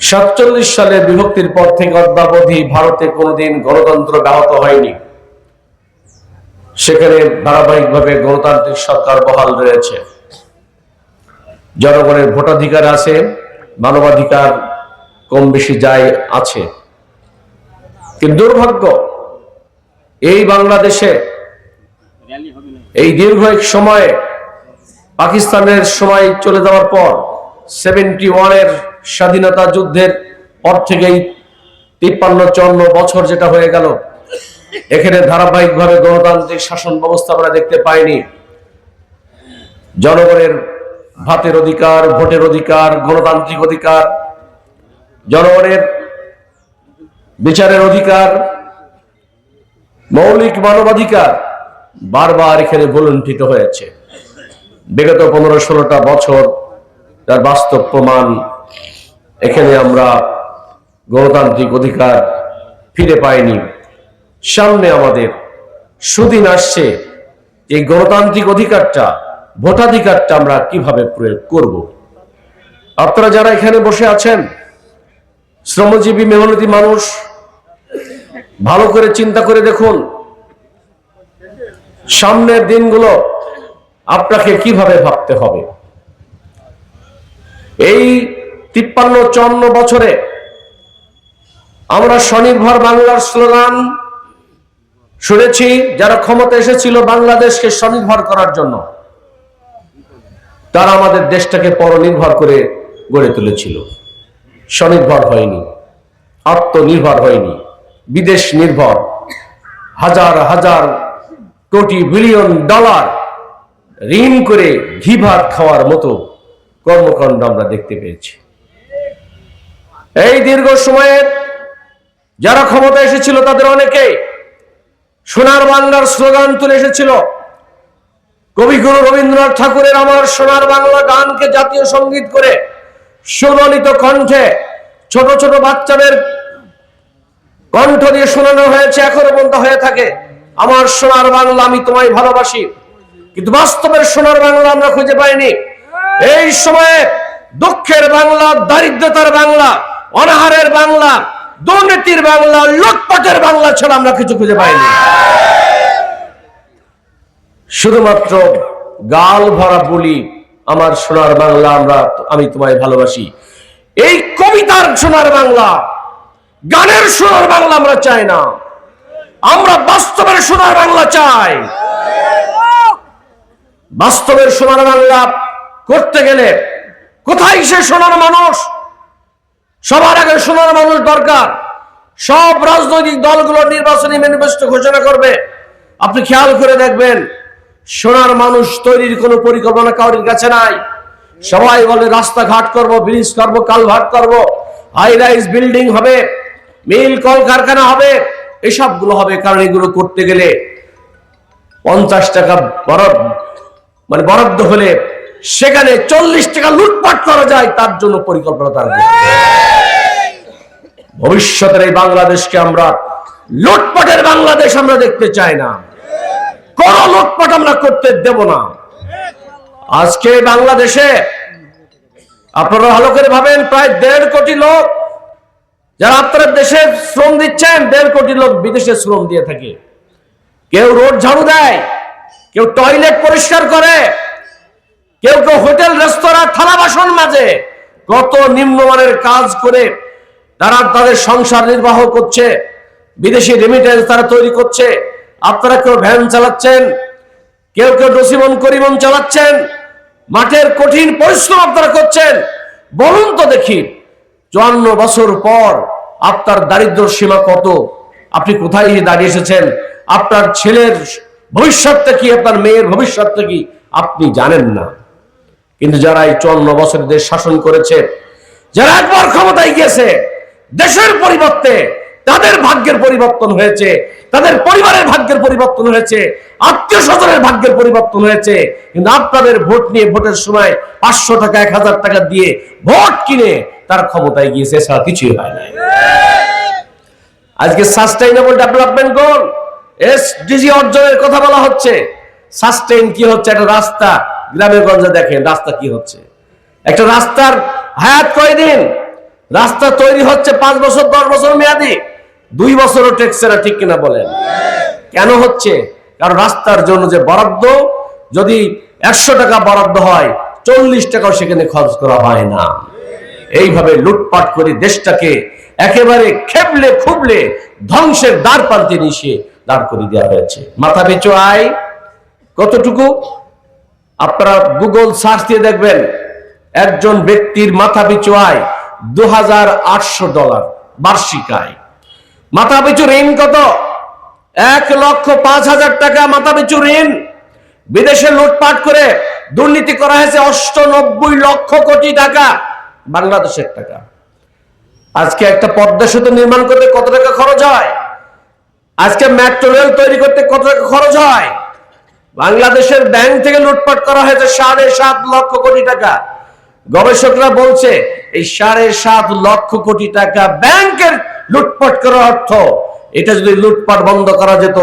সাতচল্লিশ সালে বিভক্তির পর থেকে অদ্যাবধি ভারতে কোনোদিন গণতন্ত্র ব্যাহত হয়নি। সেখানে ধারাবাহিকভাবে গণতান্ত্রিক সরকার বহাল রয়েছে। জনগণের ভোটাধিকার আছে, মানবাধিকার কম বেশি যায় আছে। কিন্তু দুর্ভাগ্য, এই বাংলাদেশে এই দীর্ঘ এক সময়ে পাকিস্তানের সময় চলে যাওয়ার পর সেভেন্টি ওয়ানের স্বাধীনতা যুদ্ধের পর থেকেই তিপ্পান্ন, চুয়ান্ন বছর যেটা হয়ে গেল, এখানে ধারাবাহিকভাবে গণতান্ত্রিক শাসন ব্যবস্থা আমরা দেখতে পাইনি। জনগণের ভাতের অধিকার, ভোটের অধিকার, গণতান্ত্রিক অধিকার, জনগণের বিচারের অধিকার, মৌলিক মানবাধিকার বারবার এখানে ভুলুণ্ঠিত হয়েছে। বিগত পনেরো, ষোলোটা বছর তার বাস্তব প্রমাণ এখানে আমরা গণতান্ত্রিক অধিকার ফিরে পাইনি। সামনে আমাদের সুদিন আসছে। এই গণতান্ত্রিক অধিকারটা, ভোটাধিকারটা আমরা কীভাবে প্রয়োগ করব? আপনারা যারা এখানে বসে আছেন, শ্রমজীবী, মেহনতি মানুষ, ভালো করে চিন্তা করে দেখুন, সামনের দিনগুলো আপনাকে কীভাবে ভাবতে হবে? এই তিপ্পান্ন চুয়ান্ন বছরে আমরা স্বনির্ভর বাংলার স্লোগান শুনেছি, যারা ক্ষমতা এসেছিল বাংলাদেশকে স্বনির্ভর করার জন্য, তারা আমাদের দেশটাকে পরনির্ভর করে গড়ে তুলেছিল। স্বনির্ভর হয়নি, আত্মনির্ভর হয়নি, বিদেশ নির্ভর, হাজার হাজার কোটি বিলিয়ন ডলার ঋণ করে ঘি ভাত খাওয়ার মতো কর্মকাণ্ড আমরা দেখতে পেয়েছি। এই দীর্ঘ সময়ে যারা ক্ষমতা এসেছিল তাদের অনেকে সোনার বাংলার স্লোগান তুলে এসেছিল। কবিগুরু রবীন্দ্রনাথ ঠাকুরের আমার সোনার বাংলা গানকে জাতীয় সংগীত করে সুললিত কণ্ঠে ছোট ছোট বাচ্চাদের কণ্ঠ দিয়ে শোনানো হয়েছে, এখনও পর্যন্ত হয়ে থাকে। আমার সোনার বাংলা আমি তোমায় ভালোবাসি, কিন্তু বাস্তবের সোনার বাংলা আমরা খুঁজে পাইনি। এই সময়ে দুঃখের বাংলা, দারিদ্রতার বাংলা অনাহারের বাংলা, দুর্নীতির বাংলা, লুটপাটের বাংলা ছাড়া আমরা কিছু খুঁজে পাইনি। শুধুমাত্র গাল ভরা বলি আমার সোনার বাংলা আমরা, আমি তোমায় ভালোবাসি। এই কবিতার সোনার বাংলা, গানের সোনার বাংলা আমরা চাই না। আমরা বাস্তবের সোনার বাংলা চাই। বাস্তবের সোনার বাংলা করতে গেলে কোথায় সে সোনার মানুষ? সবার আগে সোনার মানুষ দরকার। সব রাজনৈতিক দলগুলো নির্বাচনী ম্যানিফেস্টো ঘোষণা করবে। আপনি খেয়াল করে দেখবেন, সোনার মানুষ তৈরির কোনো পরিকল্পনা কাউরির কাছে নাই। সবাই বলে, রাস্তাঘাট করব, ব্রিজ করব, কালভার্ট করব হাই রাইজ বিল্ডিং হবে, মিল কলকারখানা হবে, এসবগুলো হবে। কারণ এগুলো করতে গেলে পঞ্চাশ টাকা বরাদ্দ মানে বরাদ্দ হলে সেখানে চল্লিশ টাকা লুটপাট করা যায়, তার জন্য পরিকল্পনা তারা ভবিষ্যতের এই বাংলাদেশকে আমরা, লুটপাটের বাংলাদেশ আমরা দেখতে চাই না। কোন লুটপাট আমরা করতে দেব না। আজকে বাংলাদেশে আপনারা ভালো করে ভাবেন, প্রায় দেড় কোটি লোক যারা আপনার দেশে শ্রম দিচ্ছেন, দেড় কোটি লোক বিদেশে শ্রম দিয়ে থাকে। কেউ রোড ঝাড়ু দেয়, কেউ টয়লেট পরিষ্কার করে কেউ কেউ হোটেল, রেস্তোরাঁ, থালা বাসন মাঝে কত নিম্নমানের কাজ করে তারা তাদের সংসার নির্বাহ করছে, বিদেশি রেমিটেন্স তারা তৈরি করছে। আপনারা কেউ ভ্যান চালাচ্ছেন, কেউ কেউ ডসিমন, করিমন চালাচ্ছেন, মাঠের কঠিন পরিশ্রম আপনারা করছেন। বলুন তো দেখি, চুয়ান্ন বছর পর আপনার দারিদ্র সীমা কত? আপনি কোথায় দাঁড়িয়ে এসেছেন? আপনার ছেলের ভবিষ্যৎটা কি? আপনার মেয়ের ভবিষ্যৎটা কি? আপনি জানেন না। কিন্তু যারা এই চুয়ান্ন বছর দেশ শাসন করেছে, যারা একবার ক্ষমতায় গিয়েছে, দেশের পরিবর্তে তাদের ভাগ্যের পরিবর্তন হয়েছে, তাদের পরিবারের ভাগ্যের পরিবর্তন হয়েছে, আত্মীয় স্বজনের ভাগ্যের পরিবর্তন হয়েছে, কিন্তু আপনাদের ভোট নিয়ে ভোটের সময় পাঁচশো টাকা, এক হাজার টাকা দিয়ে ভোট কিনে তার ক্ষমতায় গিয়েছে, এছাড়া কিছুই হয় নাই। আজকে sustainable development goal S D G অর্জনের কথা বলা হচ্ছে। সাস্টেইন কি হচ্ছে? একটা রাস্তা গ্রামে গঞ্জে দেখেন রাস্তা কি হচ্ছে। একটা রাস্তার হায়াত কয়দিন? রাস্তা তৈরি হচ্ছে পাঁচ বছর, দশ বছর মেয়াদি। দুই বছরও টেকছে না ঠিক কিনা বলেন। কেন হচ্ছে? কারণ রাস্তার জন্য যে বরাদ্দ, যদি একশো টাকা বরাদ্দ হয়, চল্লিশ টাকাও সেখানে খরচ করা হয় না। এইভাবে লুটপাট করে দেশটাকে একেবারে খেবলে খুবলে ধ্বংসের দ্বার প্রান্তে নিশে দাঁড় করে দেওয়া হয়েছে। মাথা পিছু আয়। কতটুকু? আপনারা গুগল সার্চ দিয়ে দেখবেন, একজন ব্যক্তির মাথা পিছু আয় দু হাজার আটশো ডলার বার্ষিক আয়। মাথা পিছু ঋণ কত? এক লক্ষ পাঁচ হাজার টাকা মাথা পিছু ঋণ। বিদেশে লুটপাট করে দুর্নীতি করা হয়েছে অষ্টানব্বই লক্ষ কোটি টাকা, বাংলাদেশের টাকা। আজকে একটা পদ্মা সেতু নির্মাণ করতে কত টাকা খরচ হয়? আজকে মেট্রো রেল তৈরি করতে কত টাকা খরচ হয়? বাংলাদেশের ব্যাংক থেকে লুটপাট করা হয়েছে সাড়ে সাত লক্ষ কোটি টাকা। গবেষকরা বলছে, এই সাড়ে সাত লক্ষ কোটি টাকা ব্যাংকের লুটপাট করার অর্থ, এটা যদি লুটপাট বন্ধ করা যেত,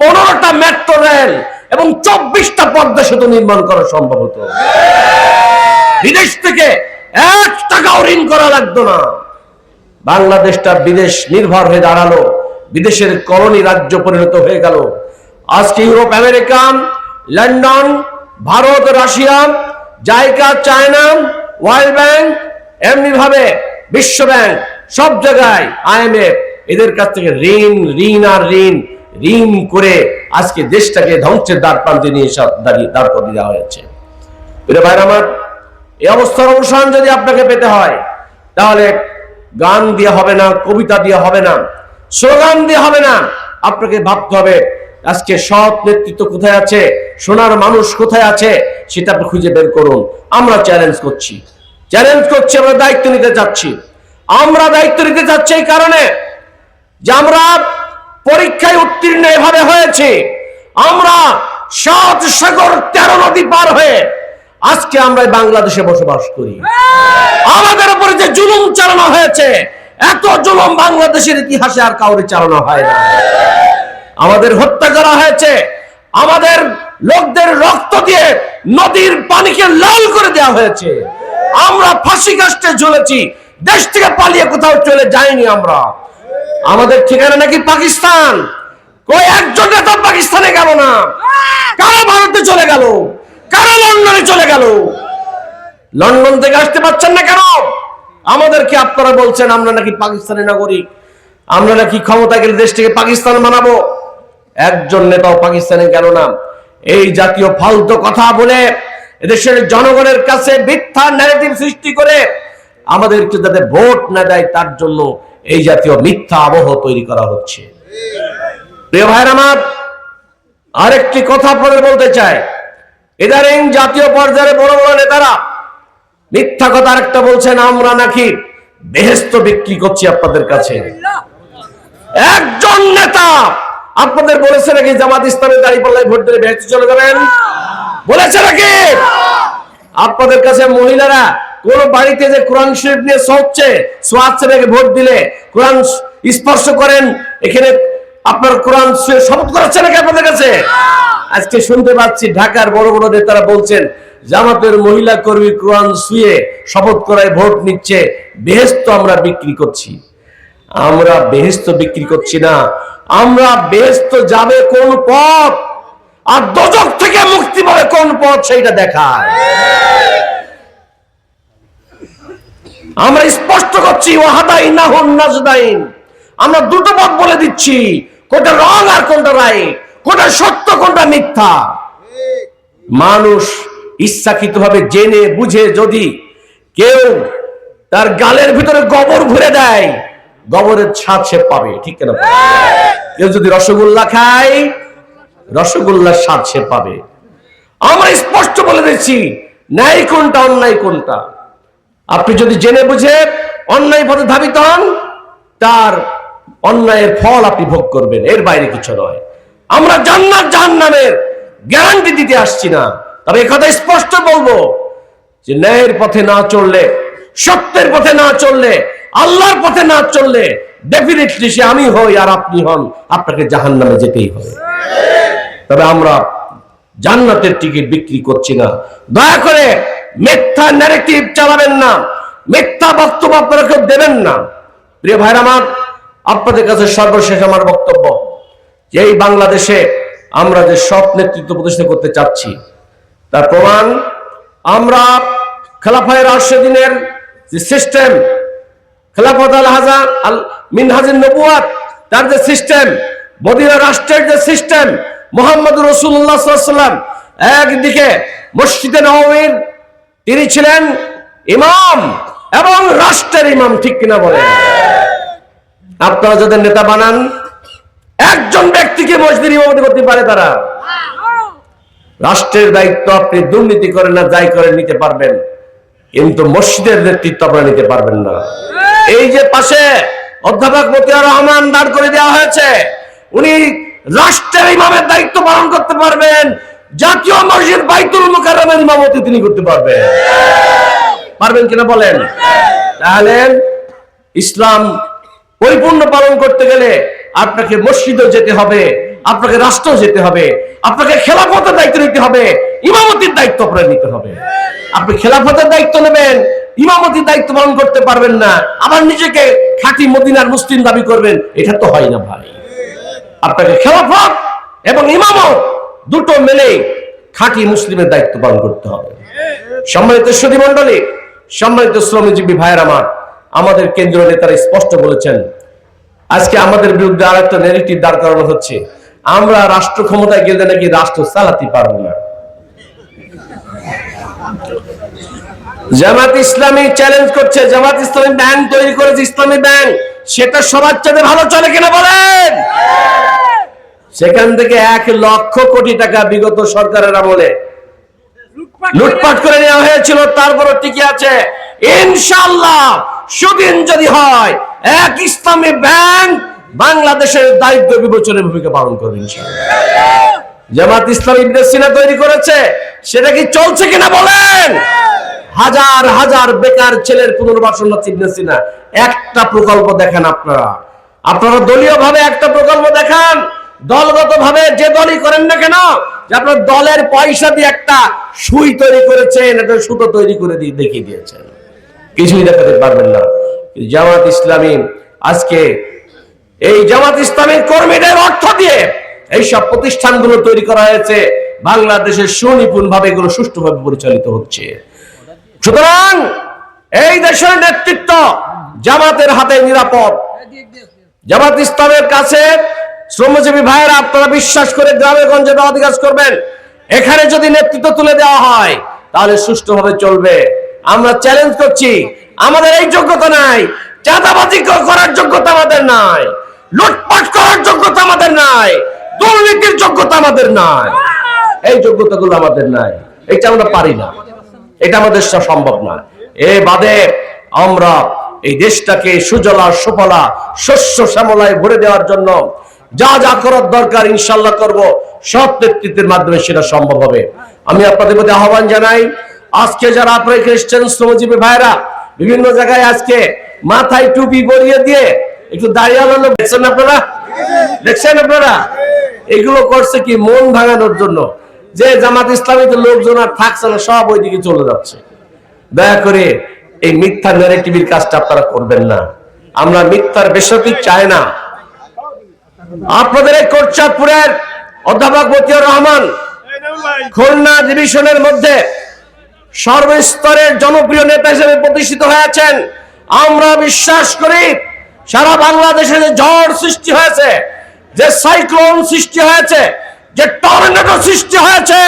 পনেরোটা মেট্রো রেল এবং চব্বিশটা পদ্মা সেতু নির্মাণ করা সম্ভব হতো। বিদেশ থেকে এক টাকাও ঋণ করা লাগতো না। বাংলাদেশটা বিদেশ নির্ভর হয়ে দাঁড়াল, বিদেশের কলোনি রাজ্য পরিণত হয়ে গেল। আজকে Europe, America, London, Bharat, Russia, JICA, China, world bank এমনি ভাবে বিশ্ব ব্যাংক সব জায়গায় আইএমএফ এদের কাছ থেকে ঋণ ঋণ আর ঋণ ঋণ করে আজকে দেশটাকে ধ্বংসের দ্বার প্রান্তে নিয়ে দাঁড়িয়ে, দাঁড় করে দেওয়া হয়েছে। ভাইরা আমার, এই অবস্থার অবসান যদি আপনাকে পেতে হয়, তাহলে গান দিয়ে হবে না, কবিতা দিয়ে হবে না, স্লোগান দিয়ে হবে না, আপনাকে ভাবতে হবে আজকে সৎ নেতৃত্ব কোথায় আছে? সোনার মানুষ কোথায় আছে? সেটা খুঁজে বের করুন। আমরা চ্যালেঞ্জ করছি। চ্যালেঞ্জ করছি, আমরা দায়িত্ব নিতে যাচ্ছি আমরা দায়িত্ব নিতে যাচ্ছি এই কারণে যে আমরা পরীক্ষায় উত্তীর্ণ এভাবে হয়েছে। আমরা সাত সাগর তেরো নদী পার হয়ে আজকে আমরা বাংলাদেশে বসবাস করি। আমাদের উপরে যে জুলুম চালানো হয়েছে, এত জুলুম বাংলাদেশের ইতিহাসে আর কাউরে চালানো হয় না। আমাদের হত্যা করা হয়েছে। আমাদের লোকদের রক্ত দিয়ে নদীর পানিকে লাল করে দেওয়া হয়েছে। আমরা ফাঁসি কাষ্টে ঝুলেছি দেশ থেকে পালিয়ে কোথাও চলে যাইনি আমরা। আমাদের ঠিকানা নাকি পাকিস্তান? কই একজন নেতা পাকিস্তানে গেল না? কারা ভারতে চলে গেল? কারা লন্ডনে চলে গেল? লন্ডন থেকে আসতে পারছেন না কেন? আমাদেরকে আপনারা বলছেন, আমরা নাকি পাকিস্তানের নাগরিক। আমরা নাকি ক্ষমতা গেলে দেশটিকে পাকিস্তান বানাবো। একজন নেতাও পাকিস্তানে গেল না? এই জাতীয় ফালতু কথা বলে এদেশের জনগণের কাছে মিথ্যা ন্যারেটিভ সৃষ্টি করে আমাদেরকে যাতে ভোট না দেয়, তার জন্য এই জাতীয় মিথ্যা আবহ তৈরি করা হচ্ছে। প্রিয় ভাইয়ের আমার, আরেকটি কথা আপনাদের বলতে চাই। ইদারিং জাতীয় পর্যায়ে বড় বড় নেতারা মিথ্যা কথা আরেকটা বলছেন, আমরা নাকি বেহেস্ত বিক্রি করছি আপনাদের কাছে। একজন নেতা আপনাদের বলেছে নাকি জামাত ইসলামের দাঁড়িয়ে পাল্লায় ভোট দিলে বেহেস্ত চলে যাবেন? বলেছে নাকি? আপনাদের কাছে মহিলারা কোন বাড়িতে যে কোরআন শরীফ নিয়ে সহচ্ছে সোয়াদ ছেলেকে ভোট দিলে কোরআন স্পর্শ করেন, এখানে আপনার কোরআন শপথ করাচ্ছে নাকি আপনাদের কাছে? আজকে শুনতে পাচ্ছি ঢাকার বড় বড় নেতারা বলছেন, জামাতের মহিলা কর্মী কোরআন শুয়ে শপথ করায় ভোট নিচ্ছে, বেহেস্ত আমরা বিক্রি করছি। আমরা বেহেস্ত বিক্রি করছি না। আমরা বেহেস্ত যাবে কোন পথ? আর দোজক থেকে মুক্তি পাবে কোন পথ সেইটা দেখায়। আমরা স্পষ্ট করছি নাজদাইন আমরা দুটো পথ বলে দিচ্ছি, কোনটা রং আর কোনটা রায় কোনটা সত্য, কোনটা মিথ্যা। মানুষ ইচ্ছাকৃত ভাবে জেনে, বুঝে যদি কেউ তার গালের ভিতরে গোবর ভরে দেয় গোবরের ছাদ সে পাবে, ঠিক কেন কেউ যদি রসগোল্লা খায়, রসগোল্লার স্বাদ সে পাবে। আমরা স্পষ্ট বলে দিচ্ছি ন্যায় কোনটা, অন্যায় কোনটা? আপনি যদি জেনে বুঝে অন্যায় পথে ধাবিত হন, তার অন্যায়ের ফল আপনি ভোগ করবেন, এর বাইরে কিছু নয়। আমরা জান্নাত জাহান্নামের গ্যারান্টি দিতে আসছি না। তবে কথা স্পষ্ট বলব যে ন্যায়ের পথে না চললে, সত্যের পথে না চললে আল্লাহর পথে না চললে ডেফিনেটলি সে আমি হই আর আপনি হন। আপনাকে জাহান্নামে যেতেই হবে। তবে আমরা জান্নাতের টিকিট বিক্রি করছি না। দয়া করে মিথ্যা ন্যারেটিভ চালাবেন না। মিথ্যা বক্তব্য আপনারা কেউ দেবেন না। প্রিয় ভাইরা আমার, আপনাদের কাছে সর্বশেষ আমার বক্তব্য, যে এই বাংলাদেশে আমরা যে সৎ নেতৃত্ব প্রতিষ্ঠা করতে চাচ্ছি, তার প্রমাণ আমরা খেলাফায় রাশেদিনের যে সিস্টেম খেলাফত আল আল তার যে সিস্টেম মদিনা রাষ্ট্রের যে সিস্টেম মোহাম্মদ একদিকে মসজিদে তিনি ছিলেন ইমাম এবং রাষ্ট্রের ইমাম, ঠিক কিনা বলেন? আপনারা যাদের নেতা বানান, একজন ব্যক্তিকে মসজিদ ইমামতি করতে পারে তারা। রাষ্ট্রের দায়িত্ব আপনি দুর্নীতি করেন না, যাই করে নিতে পারবেন। কিন্তু মসজিদের নেতৃত্ব আপনারা নিতে পারবেন না। এই যে পাশে অধ্যাপক মতিয়ার রহমান দাঁড় করে দেওয়া হয়েছে, উনি রাষ্ট্রের ইমামের দায়িত্ব পালন করতে পারবেন, জাতীয় মসজিদ বাইতুল মুকাররমের ইমামতি তিনি করতে পারবেন। পারবেন কিনা বলেন? তাহলে ইসলাম পরিপূর্ণ পালন করতে গেলে আপনাকে মসজিদও যেতে হবে, আপনাকে রাষ্ট্র যেতে হবে, আপনাকে খেলাফতের দায়িত্ব নিতে হবে, ইমামতির দায়িত্ব আপনার নিতে হবে। আপনি খেলাফতের দায়িত্ব নেবেন ইমামতির দায়িত্ব পালন করতে পারবেন না। আবার নিজেকে খাঁটি মদিনার মুসলিম দাবি করবেন, এটা তো হয় না ভাই। আপনাকে খেলাফত এবং ইমামত দুটো মেলে খাঁটি মুসলিমের দায়িত্ব পালন করতে হবে। সম্মানিত সুদী মন্ডলী সম্মানিত শ্রমজীবী ভাইয়ের আমার, আমাদের কেন্দ্রীয় নেতারা স্পষ্ট বলেছেন, আজকে আমাদের বিরুদ্ধে আর একটা নেগেটিভ দাঁড় করানো হচ্ছে। আমরা রাষ্ট্র ক্ষমতায় গেলে নাকি রাষ্ট্র চালাতে পারব না। জামাত ইসলামী চ্যালেঞ্জ করছে। জামাত ইসলামী ব্যাংক তৈরি করেছে, ইসলামী ব্যাংক সেটা সবার চাইতে ভালো চলে কিনা বলেন? সেখান থেকে এক লক্ষ কোটি টাকা বিগত সরকারের আমলে লুটপাট করে নেওয়া হয়েছিল, তারপরও টিকে আছে। ইনশাল্লাহ সুদিন যদি হয়, এক ইসলামী ব্যাংক বাংলাদেশের দায়িত্ব বিবেচনের ভূমিকা পালন করবে ইনশাল্লাহ জামাত ইসলামী সিনা তৈরি করেছে সেটা কি চলছে কিনা বলেন? হাজার হাজার বেকার ছেলের পুনর্বাসন ইবনে সিনা একটা প্রকল্প দেখেন আপনারা। আপনারা দলীয় ভাবে একটা প্রকল্প দেখান। দলগত ভাবে যে দলই করেন না কেন, যে আপনার দলের পয়সা দিয়ে একটা সুই তৈরি করেছেন, একটা সুতো তৈরি করে দিয়ে দেখিয়ে দিয়েছেন। কিছুই দেখাতে পারবেন না। জামাত ইসলামী আজকে এই জামাত ইসলামের কর্মীদের অর্থ দিয়ে এইসব প্রতিষ্ঠানগুলো তৈরি করা হয়েছে। বাংলাদেশের সুনিপুণ ভাবে এগুলো সুষ্ঠুভাবে পরিচালিত হচ্ছে। সুতরাং এই দেশের নেতৃত্ব জামাতের হাতে নিরাপদ। জামাত ইসলামের কাছে শ্রমজীবী ভাইয়েরা, আপনারা বিশ্বাস করে গ্রামে গঞ্জে কাজ করবেন। এখানে যদি নেতৃত্ব তুলে দেওয়া হয়, তাহলে সুষ্ঠুভাবে চলবে। আমরা চ্যালেঞ্জ করছি, আমাদের এই যোগ্যতা নাই, চাঁদাবাজি করার যোগ্যতা আমাদের নাই, লুটপাট করার যোগ্যতা আমাদের নাই, দুর্নীতির যোগ্যতা আমাদের নাই। এই যোগ্যতাগুলো আমাদের নাই। এটা আমরা পারি না। এটা আমাদের সম্ভব না। এ বাদে আমরা এই দেশটাকে সুজলা, সুফলা, শস্য শ্যামলায় ভরে দেওয়ার জন্য যা যা করার দরকার ইনশাল্লাহ করব, সব নেতৃত্বের মাধ্যমে সেটা সম্ভব হবে। আমি আপনাদের প্রতি আহ্বান জানাই, আজকে যারা আপনার খ্রিস্টান শ্রমজীবী ভাইরা, বিভিন্ন জায়গায় আজকে মাথায় টুপি পরিয়ে দিয়ে একটু দাঁড়িয়ে দেখছেন আপনারা? দেখছেন আপনারা? এগুলো করছে কি? মন ভাঙানোর জন্য। যে জামাত ইসলামীতে লোকজন আর থাকছে না, সব ওইদিকে চলে যাচ্ছে। দয়া করে এই মিথ্যা ন্যারেটিভের কাজটা আপনারা করবেন না। আমরা মিথ্যার বেসরতি চাই না। আপনাদের এই কোটচাঁদপুরের অধ্যাপক মতিউর রহমান খুলনা ডিভিশনের মধ্যে সর্বস্তরের জনপ্রিয় নেতা হিসেবে প্রতিষ্ঠিত হয়েছেন। আমরা বিশ্বাস করি সারা বাংলাদেশে যে ঝড় সৃষ্টি হয়েছে, যে সাইক্লোন সৃষ্টি হয়েছে যে টর্নেডো সৃষ্টি হয়েছে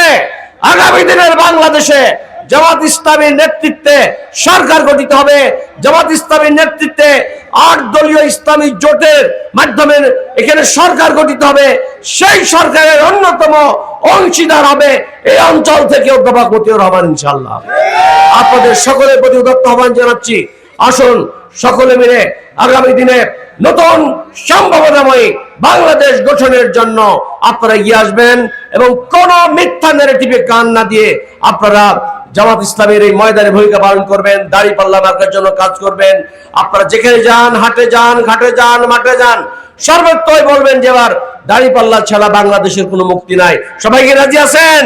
আগামী দিনের বাংলাদেশে, জামাত ইসলামীর নেতৃত্বে সরকার গঠিত হবে। জামাত ইসলামীর নেতৃত্বে আট দলীয় ইসলামী জোটের মাধ্যমে এখানে সরকার গঠিত হবে। সেই সরকারের অন্যতম অংশীদার হবে এই অঞ্চল থেকে অধ্যাপক মতিউর রহমান ইনশাল্লাহ আপনাদের সকলের প্রতি উদত্ত আহ্বান জানাচ্ছি। আসুন সকলে মিলে আগামী দিনে নতুন সম্ভাবনাময়ী বাংলাদেশ গঠনের জন্য আপনারা এগিয়ে আসবেন এবং কোন মিথ্যা ন্যারেটিভে কান না দিয়ে আপনারা জামাত ইসলামের এই ময়দানে ভূমিকা পালন করবেন, দাড়ি পাল্লা মার্কার জন্য কাজ করবেন। আপনারা যেখানে যান, হাটে যান, ঘাটে যান, মাঠে যান, সর্বত্রই বলবেন যে এবার দাড়ি পাল্লা ছাড়া বাংলাদেশের কোনো মুক্তি নাই। সবাইকে রাজি আছেন?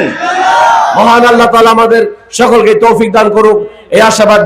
মহান আল্লাহ তাআলা আমাদের সকলকে তৌফিক দান করুক। এই আশাবাদ